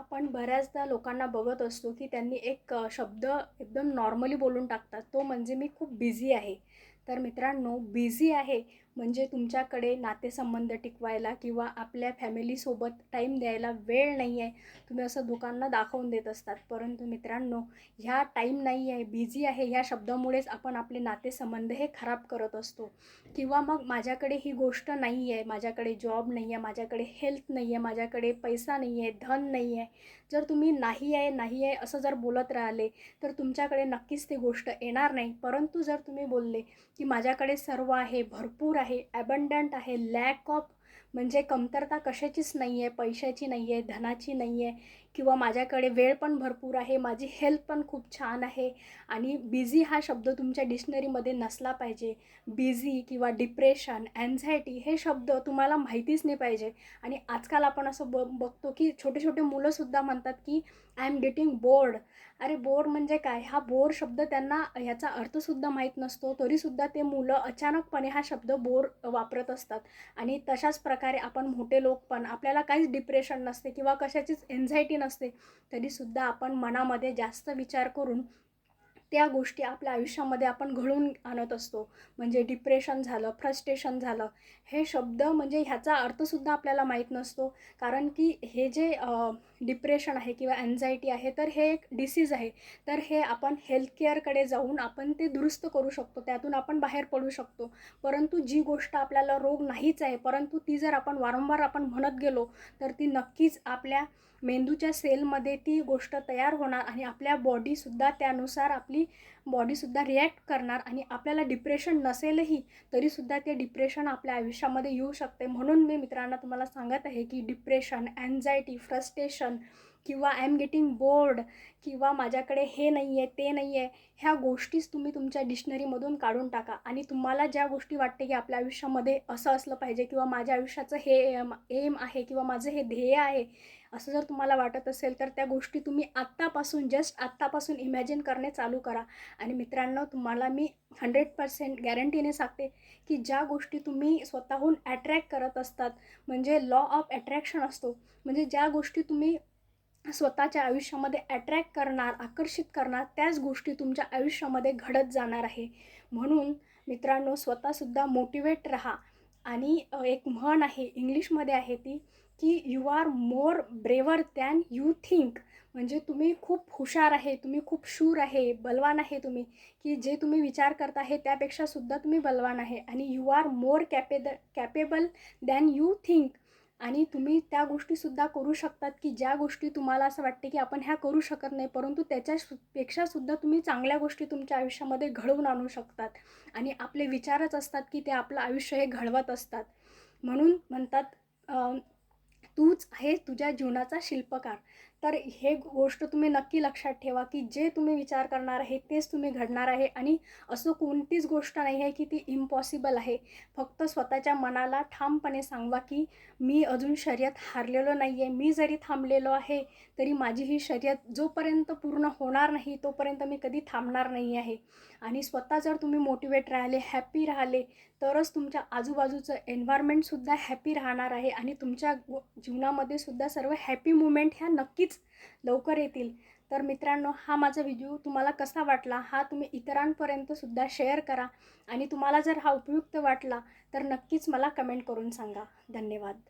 आपण बऱ्याचदा लोकांना बघत असतो की त्यांनी एक शब्द एकदम नॉर्मली बोलून टाकतात. तो म्हणजे मी खूप बिझी आहे. तर मित्रांनो बिझी आहे. म्हणजे तुमच्याकडे नातेसंबंध टिकवायला किंवा आपल्या फॅमिलीसोबत टाईम द्यायला वेळ नाही आहे तुम्ही असं दुकानला दाखवून देत असतात. परंतु मित्रांनो ह्या टाईम नाही आहे बिझी आहे. ह्या शब्दामुळेच आपण आपले नातेसंबंध हे खराब करत असतो. किंवा मग माझ्याकडे ही गोष्ट नाही आहे माझ्याकडे जॉब नाही आहे माझ्याकडे हेल्थ नाही आहे माझ्याकडे पैसा नाही आहे धन नाही आहे जर तुम्ही नाही आहे नाही आहे असं जर बोलत राहिले तर तुमच्याकडे नक्कीच ती गोष्ट येणार नाही. परंतु जर तुम्ही बोलले की माझ्याकडे सर्व आहे भरपूर आहे ॲबंडंट आहे लॅक ऑफ म्हणजे कमतरता कशाचीच नाही आहे पैशाची नाही आहे धनाची नाही आहे किंवा माझ्याकडे वेळ पण भरपूर आहे माझी हेल्थ पण खूप छान आहे आणि बिझी हा शब्द तुमच्या डिक्शनरीमध्ये नसला पाहिजे. बिझी किंवा डिप्रेशन अँझायटी हे शब्द तुम्हाला माहितीच नाही पाहिजे. आणि आजकाल आपण असं ब बघतो की छोटे छोटे मुलंसुद्धा म्हणतात की आय एम गेटिंग बोर्ड अरे बोर म्हणजे काय? हा बोर शब्द त्यांना ह्याचा अर्थसुद्धा माहीत नसतो तरीसुद्धा ते मुलं अचानकपणे हा शब्द बोर वापरत असतात. आणि तशाच प्रकारे आपण मोठे लोक पण आपल्याला काहीच डिप्रेशन नसते किंवा कशाचीच एन्झायटी नसते तरीसुद्धा आपण मनामध्ये जास्त विचार करून त्या गोष्टी आपल्या आयुष्यामध्ये आपण घडवून आणत असतो. म्हणजे डिप्रेशन झालं फ्रस्ट्रेशन झालं हे शब्द म्हणजे ह्याचा अर्थसुद्धा आपल्याला माहीत नसतो. कारण की हे जे डिप्रेशन आहे किंवा अँझायटी आहे तर हे एक डिसीज आहे. तर हे आपण हेल्थ केअरकडे जाऊन आपण ते दुरुस्त करू शकतो. त्यातून आपण बाहेर पडू शकतो. परंतु जी गोष्ट आपल्याला रोग नाहीच आहे परंतु ती जर आपण वारंवार आपण म्हणत गेलो तर ती नक्कीच आपल्या मेंदूच्या सेलमध्ये ती गोष्ट तयार होणार आणि आपल्या बॉडीसुद्धा त्यानुसार आपली बॉडीसुद्धा रिॲक्ट करणार आणि आपल्याला डिप्रेशन नसेलही तरीसुद्धा ते डिप्रेशन आपल्या आयुष्यामध्ये येऊ शकते. म्हणून मी मित्रांना तुम्हाला सांगत आहे की डिप्रेशन अँझायटी फ्रस्ट्रेशन किंवा आय एम गेटिंग बोर्ड किंवा माझ्याकडे हे नाही आहे ते नाही आहे ह्या गोष्टीच तुम्ही तुमच्या डिक्शनरीमधून काढून टाका. आणि तुम्हाला ज्या गोष्टी वाटते की आपल्या आयुष्यामध्ये असं असलं पाहिजे किंवा माझ्या आयुष्याचं हे एम एम आहे किंवा माझं हे ध्येय आहे असं जर तुम्हाला वाटत असेल तर त्या गोष्टी तुम्ही आत्तापासून जस्ट आत्तापासून इमॅजिन करणे चालू करा. आणि मित्रांनो तुम्हाला मी हंड्रेड पर्सेंट गॅरंटीने सांगते की ज्या गोष्टी तुम्ही स्वतःहून अट्रॅक्ट करत असतात म्हणजे लॉ ऑफ अट्रॅक्शन असतो. म्हणजे ज्या गोष्टी तुम्ही स्वतःच्या आयुष्यामध्ये अट्रॅक्ट करणार आकर्षित करणार त्याच गोष्टी तुमच्या आयुष्यामध्ये घडत जाणार आहे. म्हणून मित्रांनो स्वतःसुद्धा मोटिवेट राहा. आणि एक म्हण आहे इंग्लिशमध्ये आहे ती की you are more braver than you think म्हणजे तुम्ही खूप हुशार आहे तुम्ही खूप शूर आहे बलवान आहे तुम्ही की जे तुम्ही विचार करता आहे त्यापेक्षा सुद्धा तुम्ही बलवान आहे. आणि you are more capa capable than you think आणि तुम्ही त्या गोष्टीसुद्धा करू शकतात की ज्या गोष्टी तुम्हाला असं वाटते की आपण ह्या करू शकत नाही परंतु त्याच्यापेक्षासुद्धा तुम्ही चांगल्या गोष्टी तुमच्या आयुष्यामध्ये घडवून आणू शकतात. आणि आपले विचारच असतात की ते आपलं आयुष्य हे घडवत असतात. म्हणून म्हणतात तूच आहे तुझ्या जीवनाचा शिल्पकार. तर हे गोष्ट तुम्ही नक्की लक्षात ठेवा की जे तुम्ही विचार करणार आहे तेच तुम्ही घडणार आहे आणि असं कोणतीच गोष्ट नाही आहे की ती इम्पॉसिबल आहे. फक्त स्वतःच्या मनाला ठामपणे सांगवा की मी अजून शर्यत हारलेलो नाही आहे मी जरी थांबलेलो आहे तरी माझी ही शर्यत जोपर्यंत पूर्ण होणार नाही तोपर्यंत मी कधी थांबणार नाही आहे. आणि स्वतः जर तुम्ही मोटिवेट राहिले हॅपी राहिले तरच तुमच्या आजूबाजूचं एन्व्हायरमेंटसुद्धा हॅपी राहणार आहे आणि तुमच्या गो- जीवनामध्ये सुद्धा सर्व हॅपी मुमेंट ह्या नक्कीच लवकर येतील. तर मित्रांनो हा माझा व्हिडिओ तुम्हाला कसा वाटला? हा तुम्ही इतरांपर्यंत सुद्धा शेअर करा. आणि तुम्हाला जर हा उपयुक्त वाटला तर नक्कीच मला कमेंट करून सांगा. धन्यवाद.